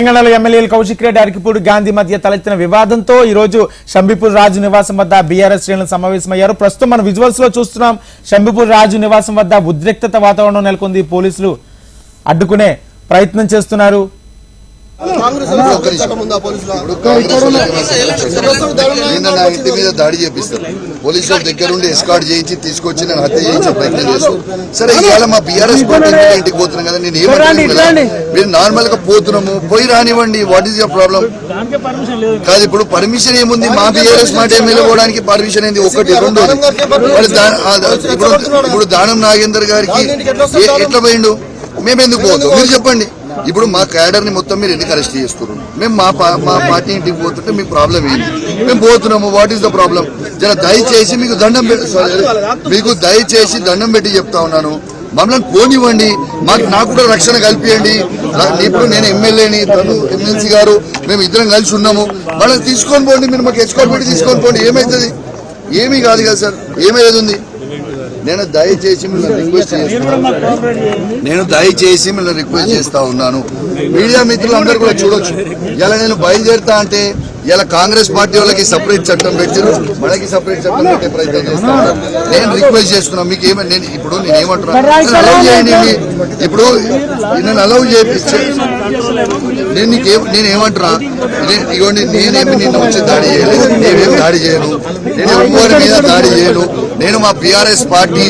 తెలంగాణలో ఎమ్మెల్యేలు కౌశిక్ రెడ్డి అరకిపూడి గాంధీ మధ్య తలెత్తిన వివాదంతో ఈ రోజు షంబిపూర్ రాజు నివాసం వద్ద బీఆర్ఎస్ శ్రేణులు సమావేశమయ్యారు. ప్రస్తుతం మనం విజువల్స్లో చూస్తున్నాం షంబిపూర్ రాజు నివాసం వద్ద ఉద్రిక్తత వాతావరణం నెలకొంది పోలీసులు అడ్డుకునే ప్రయత్నం చేస్తున్నారు. ఇంటి మీద దాడి చేపిస్తారు. పోలీసుల దగ్గర ఉండి ఎస్కాట్ చేయించి తీసుకొచ్చి నేను హత్య చేయించే ప్రయత్నం చేస్తాను సరే ఇవాళ మా బీఆర్ఎస్ ఇంటికి పోతున్నాం కదా నేను ఏమంటున్నాను మీరు నార్మల్గా పోతున్నాము. పోయి రానివ్వండి. వాట్ ఈస్ యువర్ ప్రాబ్లం కాదు ఇప్పుడు పర్మిషన్ ఏముంది? మా బీఆర్ఎస్ మాట ఎమ్మెల్యే పోవడానికి పర్మిషన్ ఏంది? ఒకటి రెండు ఇప్పుడు ఇప్పుడు దానం నాగేందర్ గారికి ఎట్లా పోయిండు? మేము ఎందుకు పోతాం మీరు చెప్పండి. ఇప్పుడు మా క్యాడర్ని మొత్తం మీరు ఎందుకు అరెస్ట్ చేస్తున్నారు? మేము మా పా- మా పార్టీ ఇంటికి పోతుంటే మీ ప్రాబ్లం ఏంటి మేము పోతున్నాము వాట్ ఈస్ ద ప్రాబ్లం జర దయచేసి మీకు దండం పెట్టి మీకు దయచేసి దండం పెట్టి చెప్తా ఉన్నాను. మమ్మల్ని పోనివ్వండి. మాకు నాకు కూడా రక్షణ కల్పియండి. ఇప్పుడు నేను ఎమ్మెల్యేని తను ఎమ్మెల్సీ గారు మేము ఇద్దరం కలిసి ఉన్నాము. వాళ్ళని తీసుకొని పోండి మీరు మాకు ఎచ్చుకొని పెట్టి తీసుకొని పోండి. ఏమవుతుంది ఏమీ కాదు కదా సార్. ఏమయ్యేది ఉంది? నేను దయచేసి మిమ్మల్ని రిక్వెస్ట్ చేస్తున్నాను నేను దయచేసి మిమ్మల్ని రిక్వెస్ట్ చేస్తా ఉన్నాను. మీడియా మిత్రులందరూ కూడా చూడొచ్చు. ఇలా నేను బయలుదేరుతా అంటే ఇలా కాంగ్రెస్ పార్టీ వాళ్ళకి సపరేట్ చట్టం పెట్టారు మనకి సపరేట్ చట్టం పెట్టే ప్రయత్నం చేస్తా ఉన్నారు. నేను రిక్వెస్ట్ చేస్తున్నా మీకు ఏమని నేను ఇప్పుడు నేను ఏమంటున్నా? అలౌ చేయండి. మీ- ఇప్పుడు నేను అలౌ చేయించే నేను నీకేం నేను ఏమంటున్నా? నేను ఇగోండి నేనేమి నిన్న వచ్చి దాడి చేయలేదు. నేనేమి దాడి చేయను. నేను ఎవరి మీద దాడి చేయను. నేను మా బీఆర్ఎస్ పార్టీ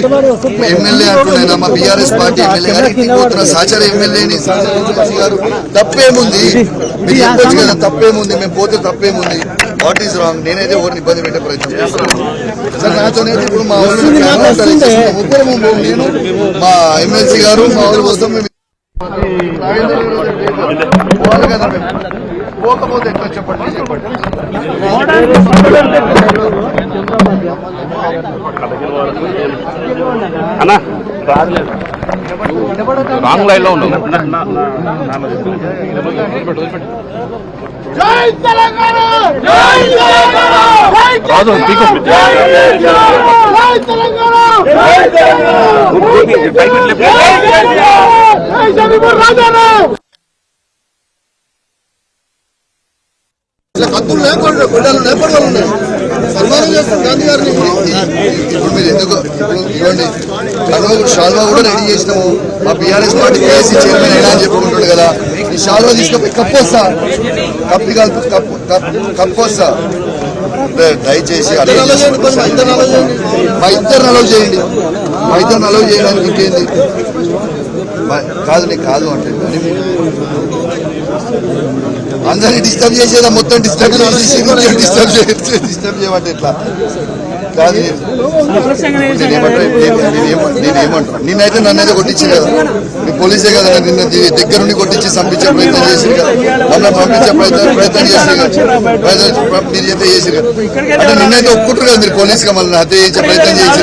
ఎమ్మెల్యే అంటున్నాను? మా బీఆర్ఎస్ పార్టీ ఎమ్మెల్యే గారు ఇంటికి పోతున్న సహచర ఎమ్మెల్యేని సహచర గారు తప్పేముంది? మీరు చెప్పొచ్చు కదా తప్పేముంది? మేము పోతే తప్పేముంది వాట్ ఈస్ రాంగ్ నేనైతే ఎవరిని ఇబ్బంది పెట్టే ప్రయత్నం చేస్తున్నాను సార్ నాతోనే ఇప్పుడు మా ముగ్గురు నేను మా ఎమ్మెల్సీ గారు మా ఊరు వస్తాం. మేము పోవాలి కదా మేము. పోకపోతే ఎట్లా చెప్పండి చెప్పండి? అన్నా. రాంగ్ లైన్లో ఉన్నావు పీకో ఇలా కత్తులు లేకుండా గుడ్డలు లేకుండా ఉన్నాయి చేస్తారు గాంధీ గారిని ఇప్పుడు మీరు ఎందుకు ఇవ్వండి. షాల్వా షాల్వా కూడా రెడీ చేసినాము. మా బీఆర్ఎస్ పార్టీ కేసీ చైర్మన్ అయినా అని చెప్పుకుంటాడు కదా. ఈ షాల్వా తీసుకొని కప్పు వస్తా. కప్పి కలుపు కప్పు కప్పు కప్పు వస్తా. అంటే దయచేసి. కొంచెం ఇద్దరు అలా చేయండి మా ఇద్దరిని అలౌ మా చేయడానికి ఇంకేంది? మా- కాదు నీకు కాదు అంటే. అందరినీ డిస్టర్బ్ చేసేదా? మొత్తం డిస్టర్బ్ చేసి డిస్టర్బ్ డిస్టర్బ్ చేయమంటే ఎట్లా? కాదు నేను- నేనేమంటా నేను- నేనేమ- నేనేమంటా నిన్నైతే నన్నైతే కొట్టించి కదా. మీ పోలీసే కదా నిన్న ది- దగ్గరుండి కొట్టించి పంపించే ప్రయత్నం చేసి కదా. మమ్మల్ని పంపించే ప్రయత్నం ప్రయత్నం చేసి కదా. ప్రయత్నం మీరు అయితే చేసి కదా. అంటే నిన్నైతే ఒప్పుకుంటారు కదా మీరు పోలీస్గా మళ్ళీ హత్య చేసే ప్రయత్నం చేసి